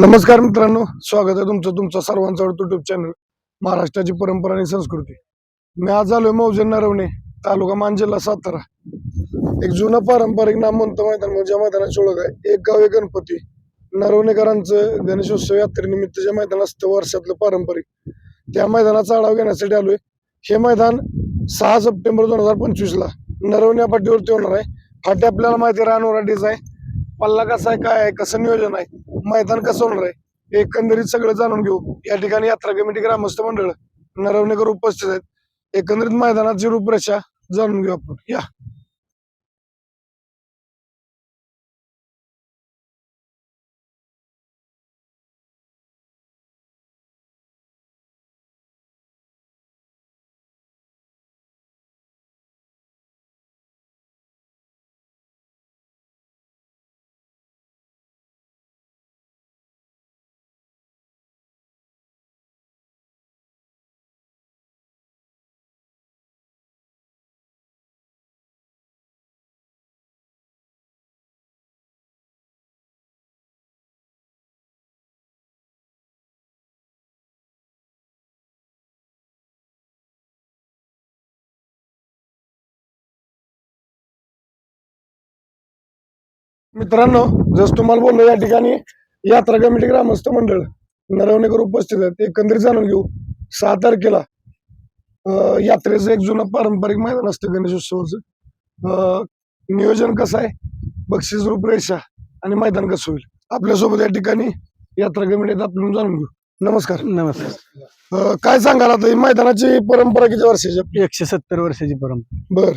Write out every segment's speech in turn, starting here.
नमस्कार मित्रांनो स्वागत आहे तुमचं तुमचं सर्वांचं युट्यूब चॅनल महाराष्ट्राची परंपरा आणि संस्कृती. मी आज आलोय मौजे नरवणे तालुका मान जिल्हा सातारा. एक जुनं पारंपरिक नामवंत मैदान म्हणजे मैदानाची ओळख आहे. एक गाव एक गणपती. नरवणेकरांचं गणेशोत्सव यात्रेनिमित्त जे मैदान असतं वर्षातलं पारंपरिक त्या मैदानाचा आढावा घेण्यासाठी आलोय. हे मैदान सहा सप्टेंबर दोन हजार पंचवीस ला नरवणे फाटीवरती होणार आहे. फाटी आपल्याला माहिती आहे डिझाईन आहे. पल्ला कसा आहे काय आहे कसं नियोजन आहे मैदान कसं होणार आहे एकंदरीत सगळं जाणून घेऊ. या ठिकाणी यात्रा कमिटी ग्रामस्थ मंडळ नरवणेकर उपस्थित आहेत. एकंदरीत मैदानाची रूपरेषा जाणून घेऊ आपण. या. मित्रांनो जस तुम्हाला बोललो या ठिकाणी यात्रा कमिटी ग्रामस्थ मंडळ नरवणेकर उपस्थित आहेत. एकंदरीत जाणून घेऊ. सहा तारखेला अं, यात्रेचं एक जुनं पारंपरिक मैदान असतं गणेशोत्सवाचं. अं, नियोजन कसं आहे? बक्षीस रूपरेषा आणि मैदान कसं होईल? आपल्यासोबत या ठिकाणी यात्रा कमिटीत आपण जाणून घेऊ. नमस्कार. नमस्कार. अं, काय सांगाल आता? ही मैदानाची परंपरा किती वर्षाची आहे? एकशे सत्तर वर्षाची परंपरा. बर.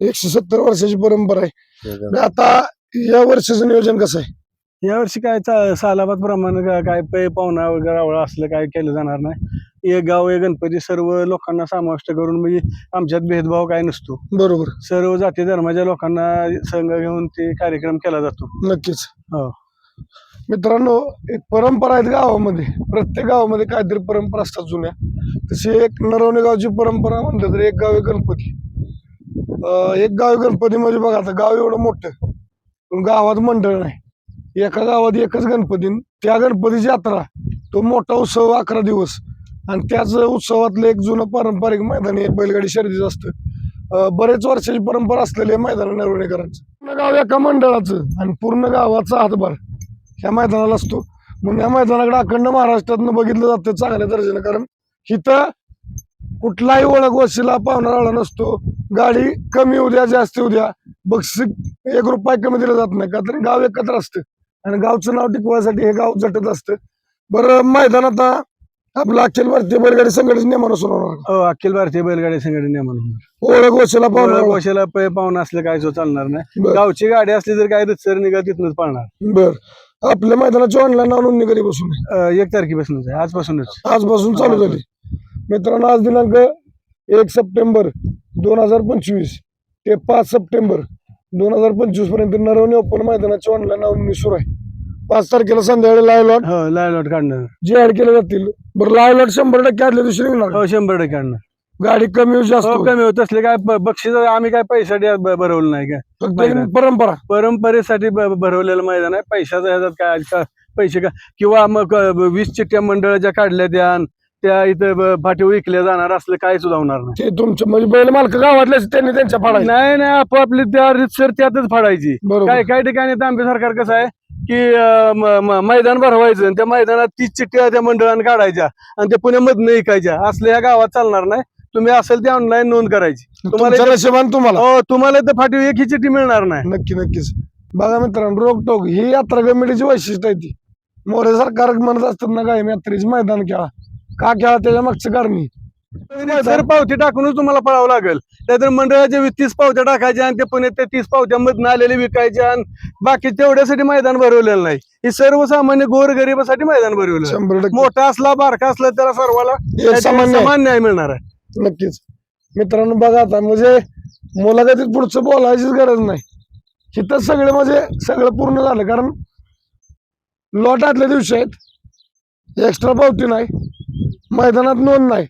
एकशे सत्तर वर्षाची परंपरा आहे. आणि आता या वर्षाचं नियोजन कसं आहे? यावर्षी काय चा- सालाबाद प्रमाणे का- काय पै पाहुणा वगैरे आवळा असलं काय केलं जाणार नाही. एक गाव एक गणपती सर्व लोकांना समाविष्ट करून म्हणजे आमच्यात भेदभाव काय नसतो. बरोबर. सर्व जाती धर्माच्या लोकांना संघ घेऊन ते कार्यक्रम केला जातो. नक्कीच. हो. मित्रांनो एक परंपरा आहेत गावामध्ये. प्रत्येक गावामध्ये काहीतरी परंपरा असतात जुन्या. तशी एक नरवणे गावची परंपरा म्हणलं तर एक गाव एक गणपती. अं, एक गाव एक गणपती म्हणजे बघा आता गाव एवढं मोठं. गावात मंडळ नाही. एका गावात एकच गणपती त्या गणपतीची यात्रा तो मोठा उत्सव अकरा दिवस. आणि त्याच उत्सवातलं एक जुनं पारंपरिक मैदान हे बैलगाडी शर्यतीचं असतं. बरेच वर्षाची परंपरा असलेली मैदान नरवणेकरांचं पूर्ण गाव एका मंडळाचं आणि पूर्ण गावाचा हातभार ह्या मैदानाला असतो. म्हणून या मैदानाकडे अखंड महाराष्ट्रातनं बघितलं जातं चांगल्या दर्जानं कारण इथं कुठलाही ओळख वशिला पाहुणा राहिला नसतो. गाडी कमी उद्या जास्त उद्या बक्षीस एक रुपया कमी दिला जात नाही. का तर गाव एकत्र असतं. आणि गावचं नाव टिकवायसाठी हे गाव झटत असतं. बरं मैदान आता आपलं अखिल भारतीय बैलगाडी संघटनेच्या नियमानुसार होणार. हो अखिल भारतीय बैलगाडी संघटने म्हणून ओळख वशिला पाहुणा पै पाहुणा असलं काय सो चालणार नाही. गावची गाडी असली तर काय सर निघा तिथूनच पाळणार. बर. आपल्या मैदानाची ऑनलाईन नोंदणी कधी बसून. एक तारखेपासूनच आहे. आजपासूनच. आजपासून चालू झाली. मित्रांनो आज दिनांक एक सप्टेंबर दोन हजार पंचवीस ते पाच सप्टेंबर दोन हजार पंचवीसपर्यंत नरवणे ओपन मैदानाची ऑनलाईन नोंदणी सुरू आहे. पाच तारखेला संध्याकाळी लाईव्ह लॉट हो लायलॉट काढणार. जे ऍड केले जातील. बरं लाईव्ह लॉट शंभर टक्के आदल्या दिवशी निघणार. हो शंभर टक्के काढणार. गाडी कमी होऊ जास्त हो. कमी होत असले काय ब- बक्षीस आम्ही काय पैशासाठी ब- भरवलं नाही काय फक्त मैदान. परंपरा. परंपरेसाठी ब- भरवलेलं मैदान आहे. पैशाचा ह्याच्यात काय का- पैसे का किंवा मग अ, वीस चिठ्ठ्या मंडळाच्या काढल्या द्या त्या इथं फाटीवर विकल्या जाणार असलं काय सुद्धा होणार नाही. ते तुमचं म्हणजे बैल मालक गावातले त्यांनी त्यांच्या फाडायचे. नाही नाही आपापली त्या रितसर त्यातच फाडायची. बरोबर. काय काय ठिकाणी तांबे सरकार कसं आहे की अ, म- म- मैदान भरवायचं आणि त्या मैदानात तीस चिठ्ठ्या त्या मंडळानं काढायच्या आणि त्या पुण्यामधनं विकायच्या. असल्या ह्या गावात चालणार नाही. तुम्ही असेल ते ऑनलाईन नोंद करायची. तुम्हाला तुमच्या नशिबान तुम्हाला? हो तुम्हाला तर फाटी एक ही चिठ्ठी मिळणार नाही. नक्की नक्कीच. बघा मित्रांनो रोकटोक ही यात्रा कमिटीची वैशिष्ट्य आहे ती. मोरे सरकार म्हणत असतात ना काय यात्रेची मैदान खेळा. का खेळा त्याच्या मागचं कारणी सर पावती टाकूनच तुम्हाला पळावं लागेल. नाहीतर मंडळाच्या तीस पावत्या टाकायच्या आणि ते पुणे ते तीस पावत्यामधून आलेले विकायच्या आणि बाकी तेवढ्यासाठी मैदान भरवलेलं नाही. हे सर्वसामान्य गोर गरिबासाठी मैदान टक्के. मोठा असला बारका असला त्याला सर्वाला. समान न्याय मिळणार आहे. नक्कीच. मित्रांनो बघा आता म्हणजे मुलाखतीत पुढचं बोलायचीच गरज नाही. इथं सगळे म्हणजे सगळं पूर्ण झालं. कारण लॉट आदल्या दिवशी आहेत. एक्स्ट्रा पावती नाही. मैदानात नोंद नाही.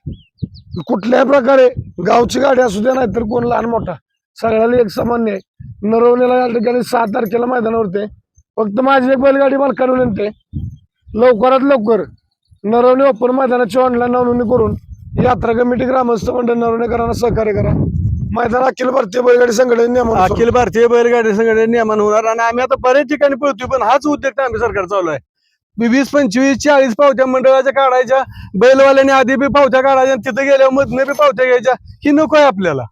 कुठल्याही प्रकारे गावची गाडी असू द्या नाही तर कोण लहान मोठा सगळ्याला एक सामान्य आहे नरवणीला या ठिकाणी सहा तारखेला मैदानावरती आहे. फक्त माझी एक बैलगाडी मला विनंती लवकरात लवकर नरवणे ओपन मैदानाची ऑनलाईन नोंदणी करून यात्रा कमिटी ग्रामस्थ मंडळ नरवणेकरांना सहकार्य करा. मैदान अखिल भारतीय बैलगाडी संघटने नियम अखिल भारतीय बैलगाडी संघटने नियमन होणार आणि आम्ही आता बऱ्याच ठिकाणी पळतोय पण हाच उद्योग आम्ही सरकार चालू आहे. वीस पंचवीस चाळीस पावत्या मंडळाच्या काढायच्या. बैलवाल्याने आधी बी पावत्या काढायच्या आणि तिथे गेल्यावर मधनं बी पावत्या घ्यायच्या. ही नको आहे आपल्याला.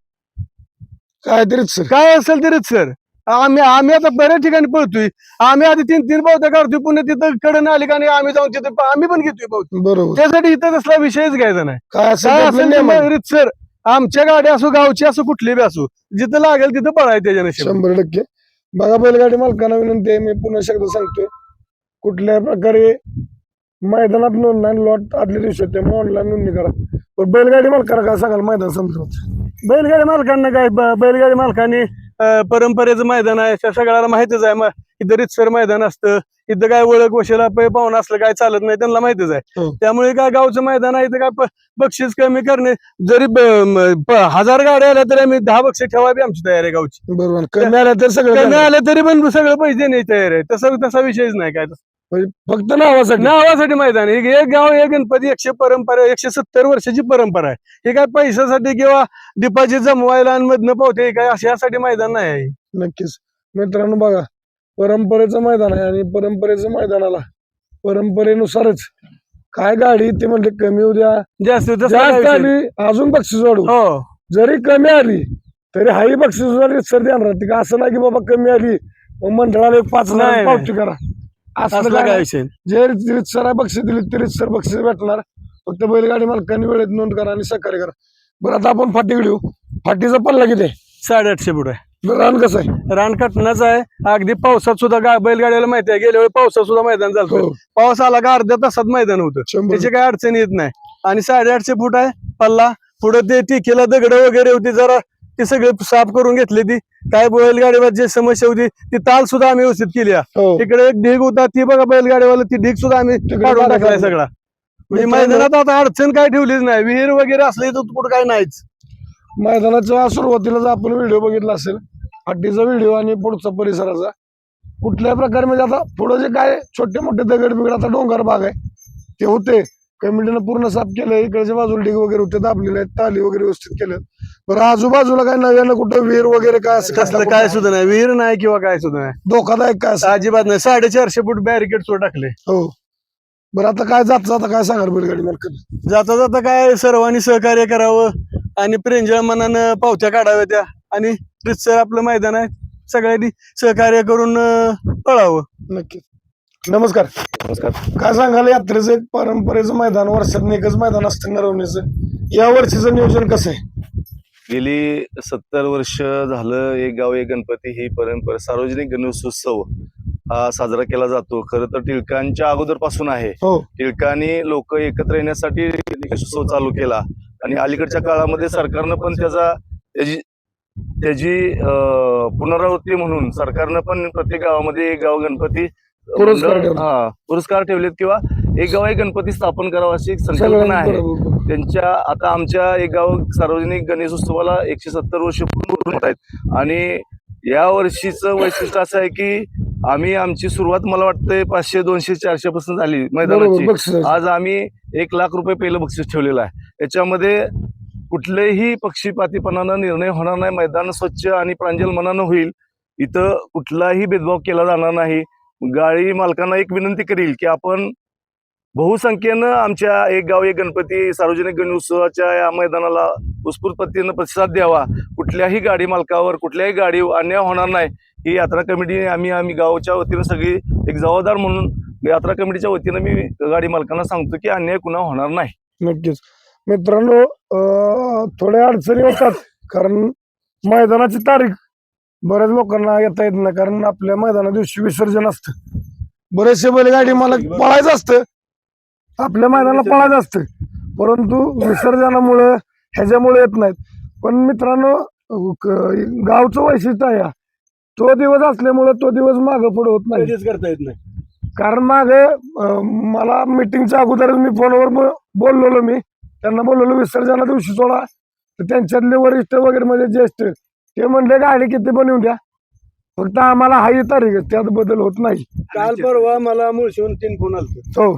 काहीतरीच सर काय असेल तरीच सर आम्ही आम्ही आता बऱ्याच ठिकाणी पळतोय. आम्ही आधी तीन तीन पावत्या काढतोय पुन्हा तिथं कडे आली का नाही आम्ही जाऊन तिथे आम्ही पण घेतोय पावती बरोबर. त्यासाठी इथं तसला विषयच घ्यायचा नाही. काय असेल काय ते आपलं असेल नियम आहे. ते सर आमच्या गाड्या असो गावची असो कुठली बी असो जिथं लागेल तिथं पळाय त्याच्या नशिबात. शंभर टक्के. बघा बैलगाडी मालकांना विनंती आहे मी पुन्हा शब्द सांगतोय. कुठल्या प्रकारे मैदानात नोंद नाही लॉट आदल्या दिवशी त्यामुळे ऑनलाईन नोंदणी करा. पण बैलगाडी मालकाला काय सांगाल मैदान संदर्भात बैलगाडी मालकांना काय ब- बैलगाडी मालकांनी अं, परंपरेचं मैदान आहे त्या सगळ्याला माहितच आहे मग इथं रितसर मैदान असतं इथं काय ओळख वशिला पै पाहुण असलं काय चालत नाही त्यांना माहितच आहे. हो. त्यामुळे काय गावचं मैदान आहे इथं काय प- बक्षीस कमी करणे जरी ब- म- प- हजार गाड्या आल्या तरी आम्ही दहा बक्षीस ठेवा बी आमची तयारी आहे गावची. बरोबर. कमी आल्या तर सगळं कमी. आलं तरी पण सगळं पैसे देण्याची तयारी आहे. तसा तसा विषयच नाही काय. फक्त नावासाठी. नावासाठी मैदान आहे. एक गाव एक गणपती एकशे परंपरा एकशे सत्तर वर्षाची परंपरा आहे. हे काय पैशासाठी किंवा डिपॉझिट जमवायला आणि मधनं पावते काय अशा यासाठी मैदान नाही आहे. नक्कीच. मित्रांनो बघा परंपरेचं मैदान आहे आणि परंपरेचं मैदानाला परंपरेनुसारच काय गाडी ते म्हणले कमी उद्या जास्त जास्त आली अजून बक्षीस वाढू. हो. जरी कमी आली तरी हाही बक्षीस वाढली सर ध्यान राहते का असं नाही की बाबा कमी आली मग मंडळाला एक पाच नाही, पावती करा. असं असला काय. विषय रितसर बक्षीस दिली तरी सर बक्षीस भेटणार. फक्त बैलगाडी मालकांनी वेळेत नोंद करा आणि सहकार्य करा. बरं आता आपण फाटीकडे येऊ फाटीचा पल्ला किती? आहे? साडेआठशे फूट आहे. रान कसं आहे? रान कटनाच आहे. अगदी पावसात सुद्धा बैलगाड्याला माहिती आहे. गेल्या वेळी पावसात सुद्धा मैदान झालं हो. पाऊस आला का अर्ध्या तासात मैदान होतं. त्याची काय अडचण येत नाही. आणि साडेआठशे फूट आहे. पल्ला. पुढे ते टिकेला दगड वगैरे होती. जरा ते सगळे साफ करून घेतली ती. काय बैलगाडीवर जे समस्या होती ती ताल सुद्धा आम्ही व्यवस्थित केली. हो. तिकडे एक ढीग होता ती बघा बैलगाडीवाला ती ढीग सुद्धा आम्ही काढून काढा टाकलाय. सगळा. म्हणजे मैदानात आता अडचण काय ठेवलीच नाही. विहीर वगैरे असले तर कुठं काय नाहीच. मैदानाच्या सुरुवातीला आपण व्हिडिओ बघितला असेल. फाटीचा व्हिडिओ आणि पुढचा परिसराचा. कुठल्या प्रकारे म्हणजे आता पुढं जे काय छोटे मोठे दगड बिगड आता डोंगर भाग आहे ते होते. कमिटीनं पूर्ण साफ केलं इकडच्या बाजूला ढीग वगैरे होते दाबलेले आहेत ताली वगैरे व्यवस्थित केलं. बरं आजूबाजूला काय नव्यानं कुठं विहीर वगैरे काय असं कसलं काय सुद्धा नाही. विहीर नाही किंवा काय सुद्धा नाही. धोकादायक काय असं? अजिबात नाही. साडेचारशे फूट बॅरिकेड सुद्धा टाकले. हो. बरं आता काय जात जाता काय सांगाल बैलगाडी मालकाने जाता जाता काय सर्वांनी सहकार्य करावं आणि प्रेंजळ मनानं पावत्या काढाव्या त्या. आणि रितसर आपलं मैदान आहे. सगळ्यांनी सहकार्य करून अं, पळावं. नक्की नमस्कार. नमस्कार. काय सांगाल यात्रेचं एक परंपरेचं मैदान वर्षात एकच मैदान असतं नरवणीचं. या वर्षीचं नियोजन कसं आहे? गेली सत्तर वर्ष झालं एक गाव एक गणपती ही परंपरा सार्वजनिक गणेशोत्सव हा साजरा केला जातो. खरं तर टिळकांच्या अगोदरपासून आहे. हो. टिळकांनी लोक एकत्र येण्यासाठी गणेशोत्सव चालू केला. आणि अलीकडच्या काळामध्ये सरकारनं पण त्याचा त्याची त्याची अं, पुनरावृत्ती म्हणून सरकारनं पण प्रत्येक गावामध्ये एक गाव गणपती पुरस्कार. हा पुरस्कार ठेवलेत किंवा एक गाव एक गणपती स्थापन करावा अशी एक संकल्पना आहे. त्यांच्या आता आमच्या एक गाव सार्वजनिक गणेश उत्सवाला एकशे सत्तर वर्ष पूर्ण होत आहेत. आणि या वर्षीचं वैशिष्ट्य असं आहे की आम्ही आमची सुरुवात मला वाटतंय पाचशे दोनशे चारशे पासून झाली मैदानाची. आज आम्ही एक लाख रुपये पहिलं बक्षीस ठेवलेलं आहे. याच्यामध्ये कुठलेही पक्षीपातीपणानं निर्णय होणार नाही. मैदान स्वच्छ आणि प्रांजल मनानं होईल. इथं कुठलाही भेदभाव केला जाणार नाही. गाडी मालकांना एक विनंती करील की आपण बहुसंख्येनं आमच्या एक गाव एक गणपती सार्वजनिक गणेशोत्सवाच्या या मैदानाला उत्स्फूर्त पद्धतीनं प्रतिसाद द्यावा. कुठल्याही गाडी मालकावर कुठल्याही गाडी अन्याय होणार नाही. ही यात्रा कमिटीने आम्ही आम्ही गावच्या वतीनं सगळी एक जबाबदार म्हणून यात्रा कमिटीच्या वतीनं मी गाडी मालकांना सांगतो की अन्याय कुणा होणार नाही. नक्कीच. मित्रांनो थोड्या अडचणी होतात कारण मैदानाची तारीख बऱ्याच लोकांना येता येत नाही कारण आपल्या मैदाना दिवशी विसर्जन असतं. बरेचसे बैलगाडी मला पळायचं असतं. आपल्या मैदानाला पळायचं असतं. परंतु विसर्जनामुळे ह्याच्यामुळे येत नाहीत. पण मित्रांनो गावचं वैशिष्ट्य आहे. तो दिवस असल्यामुळे तो दिवस मागं पुढे होत नाही. करता येत नाही. कारण मागे मला मिटिंगच्या अगोदरच मी फोनवर बोललेलो मी. त्यांना बोललेलो विसर्जना दिवशी सोडा. तर त्यांच्यातले वरिष्ठ वगैरे म्हणजे ज्येष्ठ ते म्हणले गाडी किती बनवून द्या. फक्त आम्हाला हाही तारीख आहे, त्यात बदल होत नाही. काल परवा मला मुळशीहून तीन फोन आलत हो.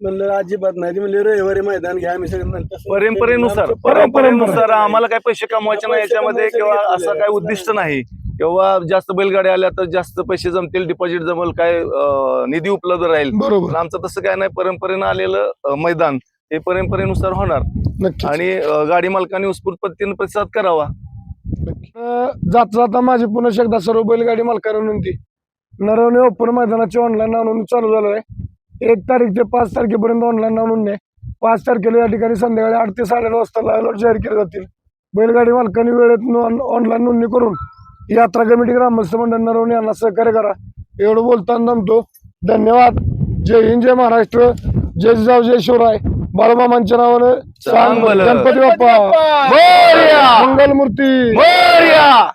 म्हणलं अजिबात नाही. ते म्हणले रविवारी मैदान घ्या आम्ही सगळं म्हणलं तसं- परंपरेनुसार आमचं परंपरेनुसार आम्हाला काही पैसे कमवायचे नाही याच्यामध्ये किंवा असं काही. उद्दिष्ट नाही. किंवा जास्त बैलगाड्या आल्या तर जास्त पैसे जमतील डिपॉझिट जमल काय अं, निधी उपलब्ध राहील. बरोबर. पण आमचं तसं काय नाही परंपरेनं आलेलं अं, मैदान हे परंपरेनुसार होणार. नक्की आणि अं, गाडी मालकांनी उत्स्फूर्त पद्धतीने प्रतिसाद करावा. जाता जाता माझी पुन्हा एकदा सर्व बैलगाडी मालकांना विनंती. नरवणे ओपन मैदानाची ऑनलाईन नोंदणी चालू झालं आहे. एक तारीख ते पाच तारखेपर्यंत ऑनलाईन नोंदणी आहे पाच तारखेला या ठिकाणी संध्याकाळी आठ ते साडेआठ वाजता लाईव्ह जाहीर केले जातील. बैलगाडी मालकांनी वेळेत ऑनलाईन नोंदणी करून यात्रा कमिटी ग्रामस्थ मंडळ नरवणे यांना सहकार्य करा. एवढं बोलताना जमतो धन्यवाद. जय हिंद जय महाराष्ट्र. जय जिजाऊ जय शिवराय. बाळूमामांच्या नावानं चांगलं. गणपती बाप्पा मोरया! मंगलमूर्ती मोरया!